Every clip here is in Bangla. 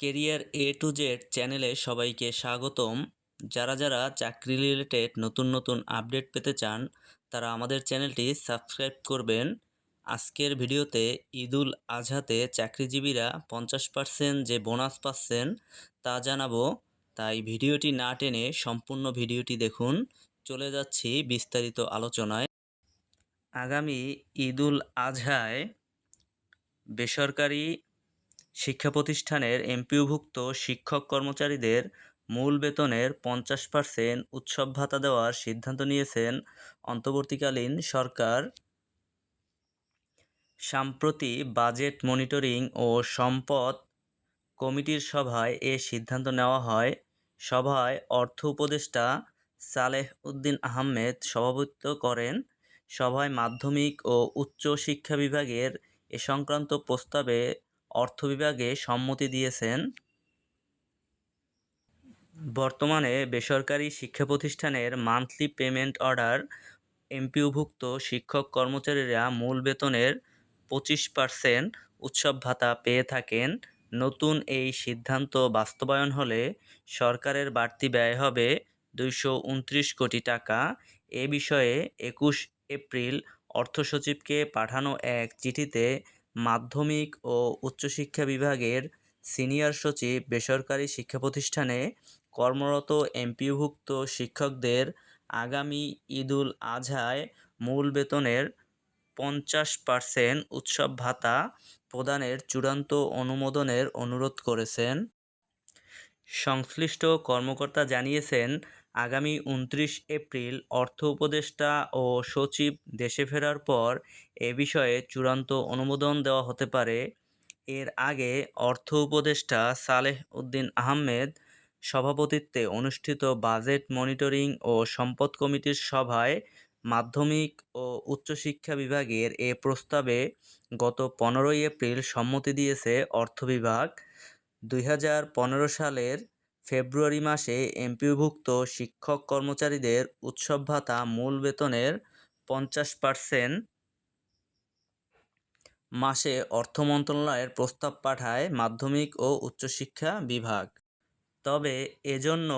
কেরিয়ার এ টু জেড চ্যানেলে সবাইকে স্বাগতম। যারা যারা চাকরি রিলেটেড নতুন নতুন আপডেট পেতে চান, তারা আমাদের চ্যানেলটি সাবস্ক্রাইব করবেন। আজকের ভিডিওতে ঈদুল আজহাতে চাকরিজীবীরা পঞ্চাশ পার্সেন্ট যে বোনাস পাচ্ছেন তা জানাব। তাই ভিডিওটি না টেনে সম্পূর্ণ ভিডিওটি দেখুন। চলে যাচ্ছি বিস্তারিত আলোচনায়। আগামী ঈদুল আজহায় বেসরকারি শিক্ষা প্রতিষ্ঠানের এমপিওভুক্ত শিক্ষক কর্মচারীদের মূল বেতনের পঞ্চাশ পার্সেন্ট উৎসব ভাতা দেওয়ার সিদ্ধান্ত নিয়েছেন অন্তর্বর্তীকালীন সরকার। সাম্প্রতি বাজেট মনিটরিং ও সম্পদ কমিটির সভায় এ সিদ্ধান্ত নেওয়া হয়। সভায় অর্থ উপদেষ্টা সালেহ উদ্দিন আহমেদ সভাপতিত্ব করেন। সভায় মাধ্যমিক ও উচ্চ শিক্ষা বিভাগের এ সংক্রান্ত প্রস্তাবে অর্থ বিভাগে সম্মতি দিয়েছেন। বর্তমানে বেসরকারি শিক্ষা প্রতিষ্ঠানের মান্থলি পেমেন্ট অর্ডার এমপিওভুক্ত শিক্ষক কর্মচারীরা মূল বেতনের পঁচিশ পার্সেন্ট উৎসব ভাতা পেয়ে থাকেন। নতুন এই সিদ্ধান্ত বাস্তবায়ন হলে সরকারের বাড়তি ব্যয় হবে দুইশো উনত্রিশ কোটি টাকা। এ বিষয়ে একুশ এপ্রিল অর্থসচিবকে পাঠানো এক চিঠিতে মাধ্যমিক ও উচ্চশিক্ষা বিভাগের সিনিয়র সচিব বেসরকারি শিক্ষা প্রতিষ্ঠানে কর্মরত এমপিওভুক্ত শিক্ষকদের আগামী ঈদুল আজহায় মূল বেতনের পঞ্চাশ পার্সেন্ট উৎসব ভাতা প্রদানের চূড়ান্ত অনুমোদনের অনুরোধ করেছেন। সংশ্লিষ্ট কর্মকর্তা জানিয়েছেন আগামী উনত্রিশ এপ্রিল অর্থ উপদেষ্টা ও সচিব দেশে ফেরার পর এ বিষয়ে চূড়ান্ত অনুমোদন দেওয়া হতে পারে। এর আগে অর্থ উপদেষ্টা সালেহ উদ্দিন আহমেদ সভাপতিত্বে অনুষ্ঠিত বাজেট মনিটরিং ও সম্পদ কমিটির সভায় মাধ্যমিক ও উচ্চশিক্ষা বিভাগের এ প্রস্তাবে গত পনেরোই এপ্রিল সম্মতি দিয়েছে অর্থ বিভাগ। দুই হাজার পনেরো সালের ফেব্রুয়ারি মাসে এমপিওভুক্ত শিক্ষক কর্মচারীদের উৎসব ভাতা মূল বেতনের পঞ্চাশ পার্সেন্ট মাসে অর্থ মন্ত্রণালয়ের প্রস্তাব পাঠায় মাধ্যমিক ও উচ্চশিক্ষা বিভাগ। তবে এজন্য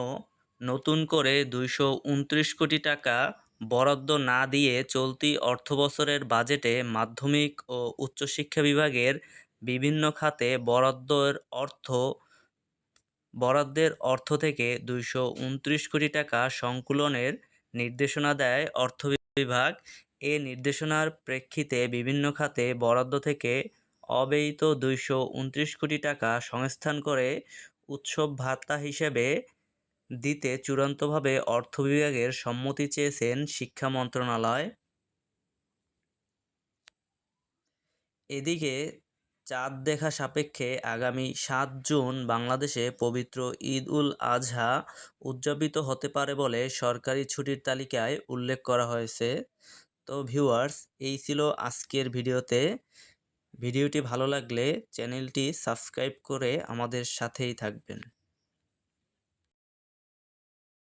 নতুন করে দুইশো উনত্রিশ কোটি টাকা বরাদ্দ না দিয়ে চলতি অর্থবছরের বাজেটে মাধ্যমিক ও উচ্চশিক্ষা বিভাগের বিভিন্ন খাতে বরাদ্দের অর্থ বরাদ্দের অর্থ থেকে দুইশো উনত্রিশ কোটি টাকা সংকুলনের নির্দেশনা দেয় অর্থ বিভাগ। এ নির্দেশনার প্রেক্ষিতে বিভিন্ন খাতে বরাদ্দ থেকে অব্যয়িত দুইশো উনত্রিশ কোটি টাকা সংস্থান করে উৎসব ভাতা হিসেবে দিতে চূড়ান্তভাবে অর্থ বিভাগের সম্মতি চেয়েছেন শিক্ষা মন্ত্রণালয়। এদিকে চাঁদ দেখা সাপেক্ষে আগামী সাত জুন বাংলাদেশে পবিত্র ঈদ উল আজহা উদযাপিত হতে পারে বলে সরকারি ছুটির তালিকায় উল্লেখ করা হয়েছে। তো ভিউয়ার্স, এই ছিল আজকের ভিডিওতে। ভিডিওটি ভালো লাগলে চ্যানেলটি সাবস্ক্রাইব করে আমাদের সাথেই থাকবেন।